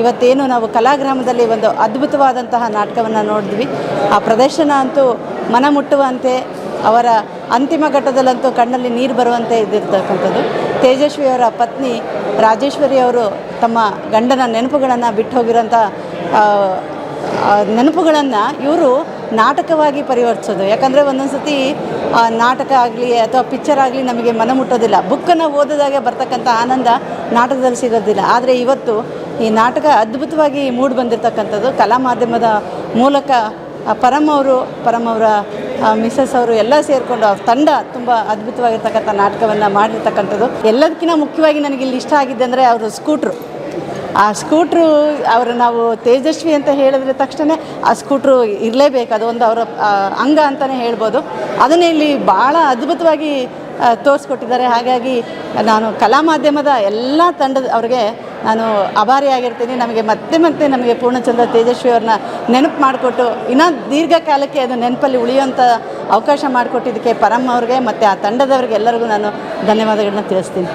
ಇವತ್ತೇನು ನಾವು ಕಲಾಗ್ರಾಮದಲ್ಲಿ ಒಂದು ಅದ್ಭುತವಾದಂತಹ ನಾಟಕವನ್ನು ನೋಡಿದ್ವಿ. ಆ ಪ್ರದರ್ಶನ ಅಂತೂ ಮನ ಮುಟ್ಟುವಂತೆ, ಅವರ ಅಂತಿಮ ಘಟ್ಟದಲ್ಲಂತೂ ಕಣ್ಣಲ್ಲಿ ನೀರು ಬರುವಂತೆ ಇದ್ದಿರ್ತಕ್ಕಂಥದ್ದು. ತೇಜಸ್ವಿಯವರ ಪತ್ನಿ ರಾಜೇಶ್ವರಿ ಅವರು ತಮ್ಮ ಗಂಡನ ನೆನಪುಗಳನ್ನು ಬಿಟ್ಟು ಹೋಗಿರೋಂಥ ನೆನಪುಗಳನ್ನು ಇವರು ನಾಟಕವಾಗಿ ಪರಿವರ್ತಿಸೋದು. ಯಾಕಂದರೆ ಒಂದೊಂದು ಸತಿ ನಾಟಕ ಆಗಲಿ ಅಥವಾ ಪಿಕ್ಚರ್ ಆಗಲಿ ನಮಗೆ ಮನ ಮುಟ್ಟೋದಿಲ್ಲ. ಬುಕ್ಕನ್ನು ಓದಿದಾಗ ಬರ್ತಕ್ಕಂಥ ಆನಂದ ನಾಟಕದಲ್ಲಿ ಸಿಗೋದಿಲ್ಲ. ಆದರೆ ಇವತ್ತು ಈ ನಾಟಕ ಅದ್ಭುತವಾಗಿ ಮೂಡಿ ಬಂದಿರತಕ್ಕಂಥದ್ದು ಕಲಾ ಮಾಧ್ಯಮದ ಮೂಲಕ ಪರಮ್ ಅವರು, ಪರಮ್ ಅವರ ಮಿಸಸ್ ಅವರು ಎಲ್ಲ ಸೇರಿಕೊಂಡು ಅವ್ರ ತಂಡ ತುಂಬ ಅದ್ಭುತವಾಗಿರ್ತಕ್ಕಂಥ ನಾಟಕವನ್ನು ಮಾಡಿರ್ತಕ್ಕಂಥದ್ದು. ಎಲ್ಲದಕ್ಕಿಂತ ಮುಖ್ಯವಾಗಿ ನನಗೆ ಇಲ್ಲಿ ಇಷ್ಟ ಆಗಿದ್ದೆ ಅಂದರೆ ಅವರು ಸ್ಕೂಟ್ರು. ಆ ಸ್ಕೂಟ್ರು ಅವರು ನಾವು ತೇಜಸ್ವಿ ಅಂತ ಹೇಳಿದ್ರೆ ತಕ್ಷಣ ಆ ಸ್ಕೂಟ್ರು ಇರಲೇಬೇಕು. ಅದು ಒಂದು ಅವರ ಅಂಗ ಅಂತಲೇ ಹೇಳ್ಬೋದು. ಅದನ್ನೇ ಇಲ್ಲಿ ಭಾಳ ಅದ್ಭುತವಾಗಿ ತೋರಿಸ್ಕೊಟ್ಟಿದ್ದಾರೆ. ಹಾಗಾಗಿ ನಾನು ಕಲಾ ಮಾಧ್ಯಮದ ಎಲ್ಲ ತಂಡದ ಅವ್ರಿಗೆ ನಾನು ಆಭಾರಿಯಾಗಿರ್ತೀನಿ ನಮಗೆ ಮತ್ತೆ ಮತ್ತೆ ನಮಗೆ ಪೂರ್ಣಚಂದ್ರ ತೇಜಸ್ವಿ ಅವ್ರನ್ನ ನೆನಪು ಮಾಡಿಕೊಟ್ಟು ಇನ್ನೂ ದೀರ್ಘಕಾಲಕ್ಕೆ ಅದು ನೆನಪಲ್ಲಿ ಉಳಿಯುವಂಥ ಅವಕಾಶ ಮಾಡಿಕೊಟ್ಟಿದ್ದಕ್ಕೆ ಪರಮ್ ಅವ್ರಿಗೆ ಮತ್ತು ಆ ತಂಡದವ್ರಿಗೆ ಎಲ್ಲರಿಗೂ ನಾನು ಧನ್ಯವಾದಗಳನ್ನ ತಿಳಿಸ್ತೀನಿ.